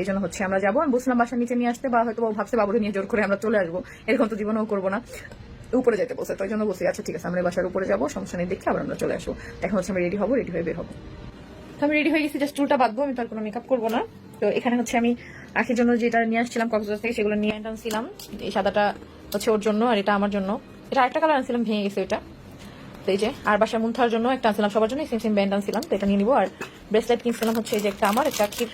এই জন্য হচ্ছে আমরা যাব। আমি বুঝলাম বাসা নিচে নিয়ে আসতে, বা হয়তো ভাবছে বাবুরে নিয়ে জোর করে আমরা চলে আসব। এরকম তো জীবনেও করব না। উপরে যেতে বলছে, তো ওই জন্য বসে আচ্ছা ঠিক আছে, আমরা বাসার উপরে যাব, সমস্যা নেই, দেখে আবার আমরা চলে আসব। এখন হচ্ছে আমি রেডি হব, রেডি হয়ে বের হব। তো আমি রেডি হয়ে গেছি, জাস্ট চুলটা বাঁধবো, আমি তো আর কোনো মেকআপ করব না। তো এখানে হচ্ছে আমি আখির জন্য যেটা নিয়ে আসছিলাম, কক্সবাজার থেকে সেগুলো নিয়ে আনছিলাম। এই সাদাটা হচ্ছে ওর জন্য, আর এটা আমার জন্য। এটা আরেকটা কালার আনছিলাম, ভেঙে গেছে ওইটা এই যে, আর বাসায় মুন্থার জন্য একটা আনছিলাম, সবার জন্য সেম সেম ব্যান্ড আনছিলাম। তো এটা নিয়ে নিবো, আর ব্রেসলেট কিনছিলাম হচ্ছে এই যে একটা আমার একটা আখির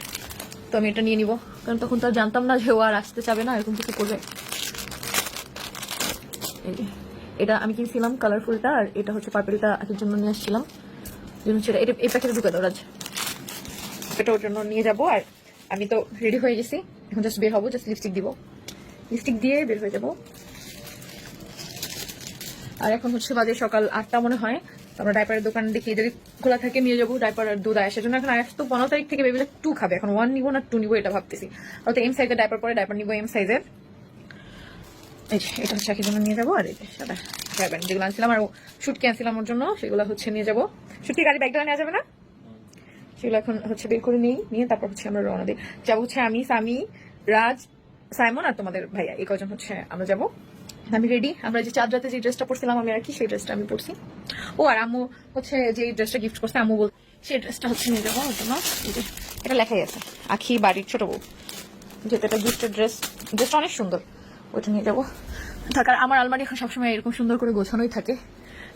তো আমি এটা নিয়ে নিব। কারণ তখন তো জানতাম না যে ও আর আসতে চাবে না, এরকম কিছু করবে। এটা আমি কিনছিলাম কালারফুলটা আর এটা হচ্ছে পার্পেলটা আখির জন্য নিয়ে আসছিলাম। সেটা, এটা, এই প্যাকেটে ঢুকে দাও, রাজ। এটা ওর জন্য নিয়ে যাব, আর আমি তো রেডি হয়ে গেছি। এখন জাস্ট বের হব জাস্ট লিপস্টিক দিব। লিপস্টিক দিয়ে বের হয়ে যাব। আর এখন হচ্ছে বাজে সকাল আটটা মনে হয়। আমরা ডাইপারের দোকান দেখি যদি খোলা থাকে নিয়ে যাব ডাইপার আর দুধ আয়াসের জন্য। এখন আয়াস তো পনেরো তারিখ থেকে বেবিটা টু খাবে। এখন ওয়ান নিবো না টু নিবো এটা ভাবতেছি। হয়তো এম সাইজের ডাইপার পরে ডাইপার নিবো এম সাইজের এই এটা হচ্ছে আখির জন্য নিয়ে যাব। আর এই সাদা যেগুলো আনছিলাম আর শুটকি আনছিলাম ওর জন্য, সেগুলো হচ্ছে নিয়ে যাব। শুটকি গাড়ি ব্যাগটা নেওয়া যাবে না? সেগুলো এখন হচ্ছে বের করে নিই। নিয়ে তারপর হচ্ছে আমরা রওনা দিই। যাব হচ্ছে আমি, সামি, রাজ, সাইমন আর তোমাদের ভাইয়া। এই কজন হচ্ছে আমরা যাব। আমি রেডি আমরা যে চাঁদ রাতে যে ড্রেসটা পরছিলাম, আমি আর কি সেই ড্রেসটা আমি পরছি। ও, আর আম্মু হচ্ছে যে ড্রেসটা গিফট করছে, আম্মু বল সেই ড্রেসটা হচ্ছে নিয়ে যাব ওর জন্য। এটা লেখাই আছে। আখি, বাড়ির ছোট বউ। যেটা একটা গিফটের ড্রেস ড্রেসটা অনেক সুন্দর। ওইটা নিয়ে যাব। থাকার আমার আলমারি এখন সবসময় এরকম সুন্দর করে গোছানোই থাকে।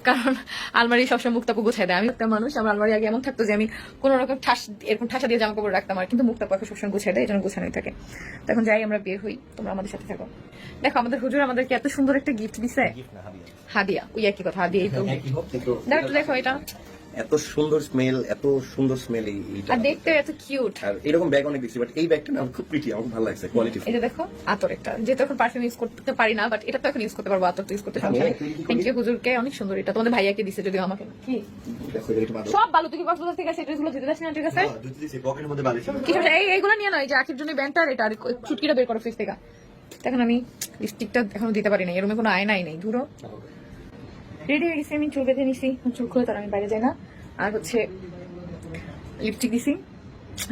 কারণ আলমারি সবসময় মুক্তাপু গুছাই দেয়। আমি একটা মানুষ আমার আলমারি আগে এমন থাকতো যে আমি কোনো রকম ঠাস এরকম ঠাসা দিয়ে জামা কাপড় রাখতাম আর কিন্তু মুক্তাপু এখন সবসময় গুছাই দেয় এই জন্য গুছানোই থাকে। তখন যাই আমরা বের হই। তোমরা আমাদের সাথে থাকো। দেখো আমাদের হুজুর আমাদেরকে এত সুন্দর একটা গিফট দিছে। হাদিয়া। ওই একই কথা হাদিয়া এই তো। দেখো এটা। এত সুন্দর স্মেল এত সুন্দর স্মেল এইটা। আর দেখতে এত কিউট আর এরকম ব্যাগ অনেক দেখছি বাট এই ব্যাগটা না খুব প্রিটি আমার ভালো লাগছে কোয়ালিটি এই যে দেখো আতর একটা। যেহেতু এখন পারফিউম ইউজ করতে পারি না বাট এটা তো এখন ইউজ করতে পারব আতর তো ইউজ করতে সমস্যা নেই থ্যাংক ইউ হুজুরকে অনেক সুন্দর এটা। তোমাদের ভাইয়াকে দিছে যদিও আমাকে। কি? দেখো এটা ভালো সব ভালো তুই কক্সবাজার থেকে আছে ড্রেসগুলো দিতে না ঠিক আছে? দুটো দিছি পকেটের মধ্যে বালিশ। কি সমস্যা? এই এইগুলো নিয়ে নয় যে আখির জন্য ব্যান্ডটা আর এটা আর ছুটকিটা বের করো ফ্রিজ থেকে। এখন আমি লিপস্টিকটা এখনও দিতে পারি না এর রুমে কোনো আয়নাই নেই ধুরো। রেডি হয়ে গেছি আমি চুল বেঁধে নিছি চুল খুলে তার আমি বাইরে যাই না। হচ্ছে লিপস্টিক দিছি।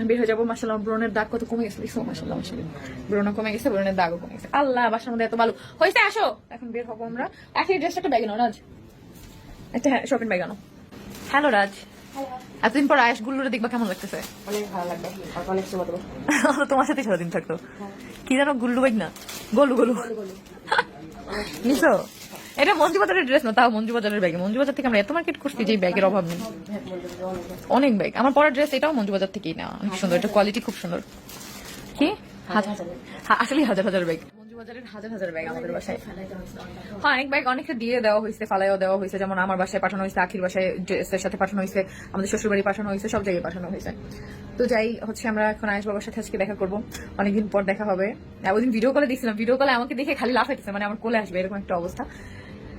বের হয়ে যাব মাসাল্লাহ ব্রণের দাগ কত কমে গেছে। দেখছ? মাসাল্লাহ মাসাল্লাহ ব্রণ কমে গেছে ব্রণের দাগও কমে গেছে। আল্লাহ বাসার মধ্যে এত ভালো। হয়েছে আসো। এখন বের হব আমরা। একই ড্রেসটা একটা ব্যাগে নাও রাজ। একটা শপিং ব্যাগ আনো। হ্যালো রাজ। এতদিন পর আয়াস গুল্লুরে দেখবা কেমন লাগতেছে? অনেক ভালো লাগবে। আর অনেক সময় তোমার সাথে সারাদিন থাকতো কি জানো গুল্লু বাইক না গোলু গোলু। নিছো? এটা মঞ্জু বাজারের ড্রেস না, তাও মঞ্জু বাজারের ব্যাগে মঞ্জু বাজার থেকে আমরা এত মার্কেট করছি যে ব্যাগের অভাব নেই। অনেক ব্যাগ আমার পরের ড্রেস এটাও মঞ্জু বাজার থেকেই না অনেক সুন্দর। এটা কোয়ালিটি খুব সুন্দর। কি? আসলে হাজার হাজার ব্যাগ ব্যাগ হ্যাঁ অনেক ব্যাগ অনেকটা দিয়ে দেওয়া হয়েছে, ফালাইও দেওয়া হয়েছে। যেমন আমার বাসায় পাঠানো হয়েছে, আখির বাসায় ড্রেসের সাথে পাঠানো হয়েছে, আমাদের শ্বশুর বাড়ি পাঠানো হয়েছে, সব জায়গায় পাঠানো হয়েছে। তো যাই, হচ্ছে আমরা এখন আয়েশ বাবার সাথে আজকে দেখা করব। অনেকদিন পর দেখা হবে। ওই ভিডিও কলে দেখছিলাম। ভিডিও কলে আমাকে দেখে খালি লাফ হইতেছে মানে আমার কোলে আসবে, এরকম একটা অবস্থা।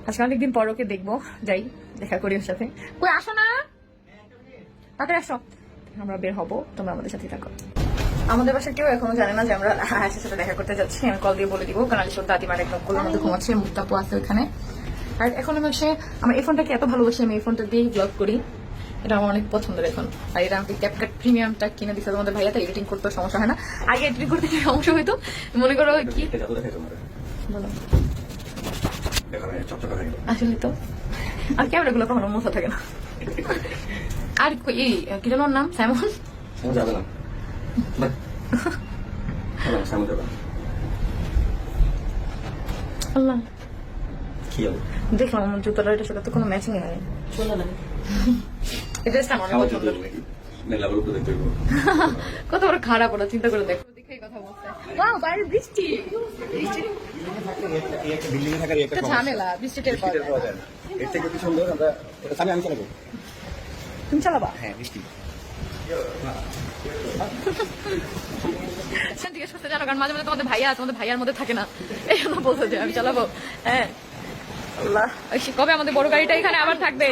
আজকে অনেকদিন পর ওকে দেখব। যাই দেখা করি ওর সাথে। কই আসো না? তাড়াতাড়ি আসো। আমরা বের হব তোমরা আমাদের সাথে থাকো। আমাদের বাসা কেউ এখনও জানে না যে আমরা আয়েশের সাথে দেখা করতে যাচ্ছি। আমি কল দিয়ে বলে দিব কারণ আলিশোর দাদিমার একদম কোলের মধ্যে ঘুমাচ্ছে মুক্তাপু আছে ওখানে। আর এখন আমি হচ্ছে আমার এই ফোনটাকে এত ভালোবাসি আমি এই ফোনটা দিয়েই ব্লগ করি। এটা আমার অনেক পছন্দের এখন। আর এটা আমাকে ক্যাপকাট প্রিমিয়ামটা কিনে দিচ্ছে তোমাদের ভাইয়া তাই এডিটিং করতে সমস্যা হয় না। আগে এডিটিং করতে সমস্যা হইতো। মনে করো কি? বলো দেখো না চকচকা হয়ে গেল আসলে তো আর ক্যামেরাগুলো কখনো মোছা থাকে না আর এই কি ওর নাম স্যামন যাবে না আল্লাহ কি হবে দেখলাম আমার জুতোটা এটার সাথে তো কোনো ম্যাচিং কত বড় খারাপ ওরা চিন্তা করে দেখো দেখেই কথা বলছে ওয়াও বাইরে বৃষ্টি। বৃষ্টি? এই একটা বিল্ডিং এ থাকার একটা একটা ঝামেলা বৃষ্টি টের পাওয়া যায় না। এর থেকে কি সুন্দর আমরা সামনে আমি চালাবো। তুমি চালাবা? হ্যাঁ বৃষ্টি। জিজ্ঞেস করতে জানো কারণ মাঝে মাঝে তোমাদের ভাইয়া তোমাদের ভাইয়ার মধ্যে থাকে না। এই জন্য বলছো যে আমি চালাবো। হ্যাঁ। কবে আমাদের বড় গাড়িটা এখানে আবার থাকবে?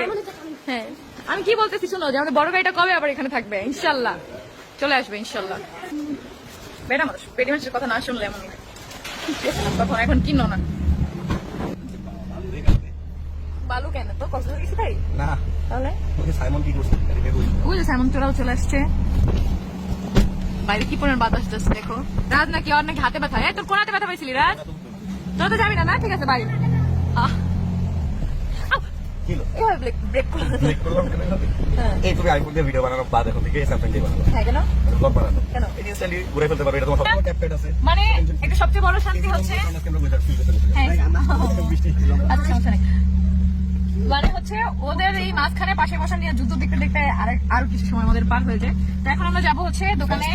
হ্যাঁ। আমি কি বলতেছি শুনো যে আমাদের বড় গাড়িটা কবে আবার এখানে থাকবে? ইনশাল্লাহ চলে আসবে ইনশাল্লাহ মানুষের কথা না শুনলে এমন তখন এখন কিনো না। বালু কেন? তো তাই? না। তাহলে? ওকে সাইমন কি করছে? গাড়ি বের হইছে। ওই সাইমন চোরাও চলে আসছে। বাইরে কি পরিমাণ বাতাস যাচ্ছে দেখো। রাজ নাকি ওর নাকি হাতে ব্যথা। এই তোর কোনাতে ব্যথা পাইছিলি রাজ? তোর তো যাবি না না? ঠিক আছে বাইরে আহ। আউ! এভাবে ব্রেক ব্রেক করল Click করলাম কেন হ্যাঁ। এই তুমি আইফোন দিয়ে ভিডিও বানানো বাদ এখন থেকে স্যামসাং দিয়ে বানানো। হ্যাঁ কেন? ব্লগ বানানো। কেন? এই ইনস্ট্যান্টলি ঘুরে ফেলতে পারবে এটা তোমার সব ক্যাপটেড আছে। মানে এটা সবচেয়ে বড় শান্তি হচ্ছে হ্যাঁ। আচ্ছা সমস্যা নেই। মানে হচ্ছে ওদের এই মাঝখানে পাশে বসা নিয়ে যুদ্ধ দেখতে দেখতে আর আরও কিছু সময় আমাদের পার হয়ে যায়। তো এখন আমরা যাব হচ্ছে দোকানে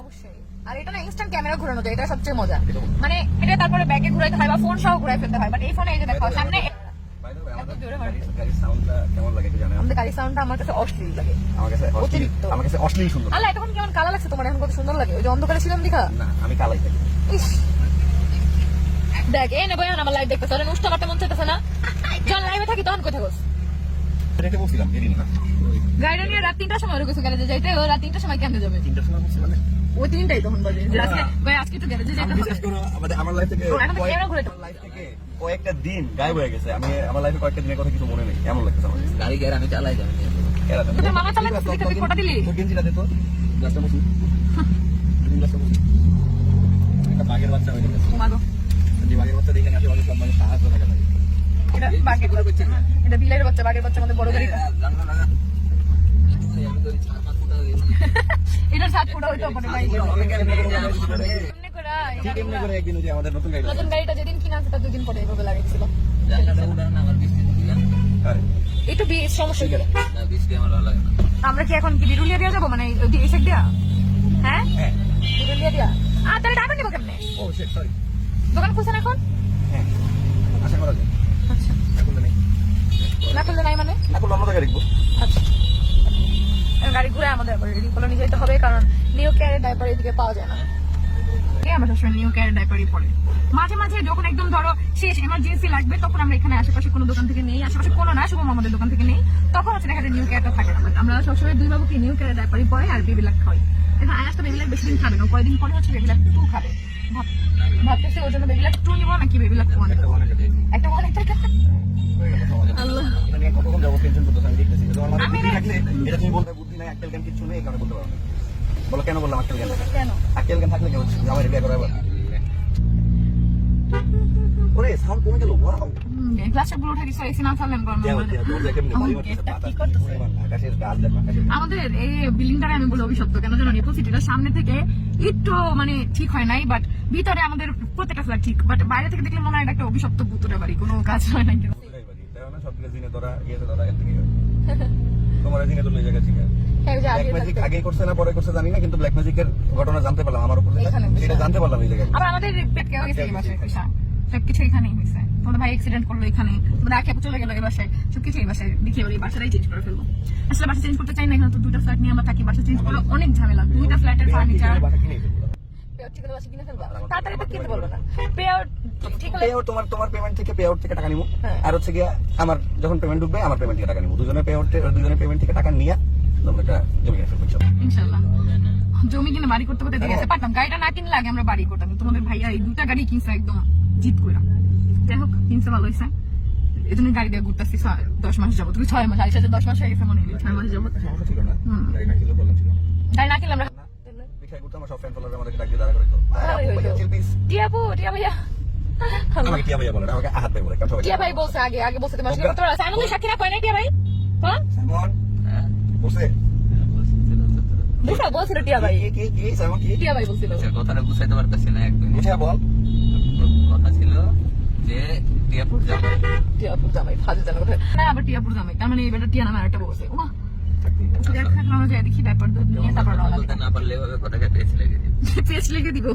অবশ্যই। আর এটা না ইনস্ট্যান্ট ক্যামেরা ঘোরানো যায় এটা সবচেয়ে মজা। মানে এটা তারপরে ব্যাগে ঘুরাইতে হয় বা ফোন সহ ঘুরাই ফেলতে হয় বাট এই ফোনে এই যে দেখো সামনে কেমন লাগে একটু জানাও আমাদের গাড়ির সাউন্ডটা আমার কাছে অশ্লীল লাগে। আমার কাছে অতিরিক্ত। আমার কাছে অশ্লীল সুন্দর আল্লাহ তখন কেমন কালা লাগছে তোমার? এখন কত সুন্দর লাগে। ওই যে অন্ধকারে ছিলাম দেখা না আমি কালাই থাকি। দেখ এই নেব আমার লাইভ দেখতেছে। ওরা নুষ্টা মারতে মন চাইতেছে না। যখন লাইভে থাকি তখন কোথায় বলছিলাম যেদিন না। গাড়িটা নিয়ে রাত তিনটার সময় গ্যারেজে যাইতে ও রাত তিনটার সময় কেমনে যাবে? তিনটার সময় বলছি মানে? ওই তিনটাই তখন বলে যে আজকে ভাই আজকে তো গ্যারেজে হবে। করো আমাদের আমার লাইফ থেকে এখন তো ক্যামেরা ঘুরে লাইফ থেকে। কয়েকটা দিন গায়েব হয়ে গেছে। আমি আমার লাইফে কয়েকটা দিনের কথা কিছু মনে নেই। এমন লাগছে আমার? গাড়ি গেলে আমি চালাই তোর মামা দেখে তুই দিলি? তোর গেঞ্জিটা দে তো। গ্লাসটা বসি। গ্লাসটা বসি। একটা বাঘের বাচ্চা হয়ে গেছে। যে বাঘের বাচ্চা দেখে নাকি আমাদের সব মানুষ সাহায্য থাকে না। এটা বাঘের বাচ্চা। এটা বিলের বাচ্চা বাঘের বাচ্চা আমাদের বড় গাড়িটা এটার সাত ফুটা হইতো পারে ভাই এমনি করে এই ঠিক এমনি গাড়িগুলা- করে একদিন ওই যে আমাদের নতুন গাড়িটা? যেদিন কিনা আছে দুদিন পরে এভাবে লাগিয়েছিল একটু সমস্যা আমরা কি এখন বিরুলিয়া দিয়ে যাব? মানে দিকে দিয়া হ্যাঁ? হ্যাঁ। বিরুলিয়া দিয়া? আর তাহলে ডাবেন নিবো কেমনে? ও, shit, দোকান খুলছেন এখন? হ্যাঁ। আশা করা যায়। আচ্ছা। না নাই মানে। আচ্ছা। গাড়ি ঘুরে আমাদের রেডি করে নিয়ে যেতে হবে কারণ নিউ কেয়ারের ডাইপার এদিকে পাওয়া যায় না। আমরা সবসময় নিউ কেয়ারের ডাইপারই পরে? মাঝে মাঝে যখন একদম ধরো শেষ এমার্জেন্সি লাগবে তখন আমরা এখানে আশেপাশে কোনো দোকান থেকে নেই আশেপাশে কোনো না শুভ আমাদের দোকান থেকে নেই তখন হচ্ছে দেখা যায় নিউ কেয়ারটা থাকে না। আমরা সবসময় দুই বাবুকে নিউ কেয়ারের ডাইপারই পরে আর বেবি লাগ খাওয়াই। এখন আয়াস তো বেবি লাগ বেশি দিন খাবে না কয়দিন পরে হচ্ছে বেবি লাগ টু খাবে। ভাব- ভাবতেছি ওর জন্য বেবি লাগ টু নিবো নাকি বেবি লাগ ওয়ান একটা। ওয়ান একটা আল্লাহ এটা নিয়ে যাব টেনশন করতেছে আমি দেখতেছি তোমার মাথায় বুদ্ধি রে- থাকলে এটা তুমি বলতে বুদ্ধি নাই আক্কেল জ্ঞান কিছু নেই এই কারণে বলতে পারো না। বলো কেন বললাম আক্কেল জ্ঞান? কেন আক্কেল জ্ঞান থাকলে কেউ আমার রিপ্লাই করে আবার ওরে সাউন্ড কমে গেল ওয়াও গ্লাসেরগুলো উঠে গেছে এসি না থাকলে গরম আমাদের এই বিল্ডিংটারে আমি বলে অভিশপ্ত কেন জানো? নিপল সিটিটা সামনে থেকে একটু মানে ঠিক হয় নাই বাট ভিতরে আমাদের প্রত্যেকটা ফ্ল্যাট ঠিক বাট বাইরে থেকে দেখলে মনে হয় একটা অভিশপ্ত ভূতুরে বাড়ি কোনো কাজ হয় না কিন্তু। পুরাই বাড়ি তাই না সব থেকে দিনে ধরা ইয়েতে ধরা এর থেকে তোমার দিনে তো লই জায়গা ঠিক আছে হ্যাঁ, ব্ল্যাক আগে ম্যাজিক আগে করছে না পরে করছে জানি না কিন্তু ব্ল্যাক ম্যাজিকের ঘটনা জানতে পারলাম আমার উপর। সেটা জানতে পারলাম এই জায়গায়। আবার আমাদের পেট কেউ গেছে এই সবকিছু এখানেই হয়েছে। তোমাদের ভাই অ্যাক্সিডেন্ট করল এখানে। তোমাদের আখে চলে গেলো এই বাসায়। সবকিছু এই বাসায়। দেখি এবার এই বাসাটাই চেঞ্জ করে ফেলব। আসলে বাসা চেঞ্জ করতে চাই না এখানে তো দুইটা ফ্ল্যাট নিয়ে আমরা থাকি। বাসা চেঞ্জ করলে অনেক ঝামেলা। দুইটা ফ্ল্যাটের ফার্নিচার তোমার তোমার। আর হচ্ছে গিয়া আমার যখন পেমেন্ট ঢুকবে আমার পেমেন্ট থেকে টাকা নিবো। দুজনের দুজনের পেমেন্ট থেকে টাকা নিয়ে তোমরা একটা জমি কিনে ফেলব ইনশাল্লাহ জমি কিনে বাড়ি করতে করতে দেখে গেছে পারতাম। গাড়িটা না কিনলে আগে আমরা বাড়ি করতাম। তোমাদের ভাইয়া এই দুটা গাড়ি কিনছে একদম। জিত করে যাই হোক কিনছে ভালো হয়েছে এই জন্য গাড়ি দিয়ে ঘুরতেছি দশ মাস যাব তুমি ছয় মাস যে দশ মাস হয়ে গেছে মনে হয়। ছয় মাস যাব। গাড়ি না কিনলেও problem ছিল গাড়ি না কিনলে আমরা হ্যাঁ? বলছিল টিয়া ভাই। কি, কি, কি, সাইমন, কি? টিয়া ভাই বলছিল। কথাটা গুছাইতে পারতেছি না একদম বল। যে টিয়াপুর যাবে টিয়াপুর জামাই ফাজে জানা কথা না আবার টিয়াপুর জামাই। তার মানে এবার টিয়া নামে একটা দেখ থাকলে আমরা যাই দেখি ব্যাপার নিয়ে তারপর না পারলে এভাবে কথাটা পেয়েছি লেগে দিব।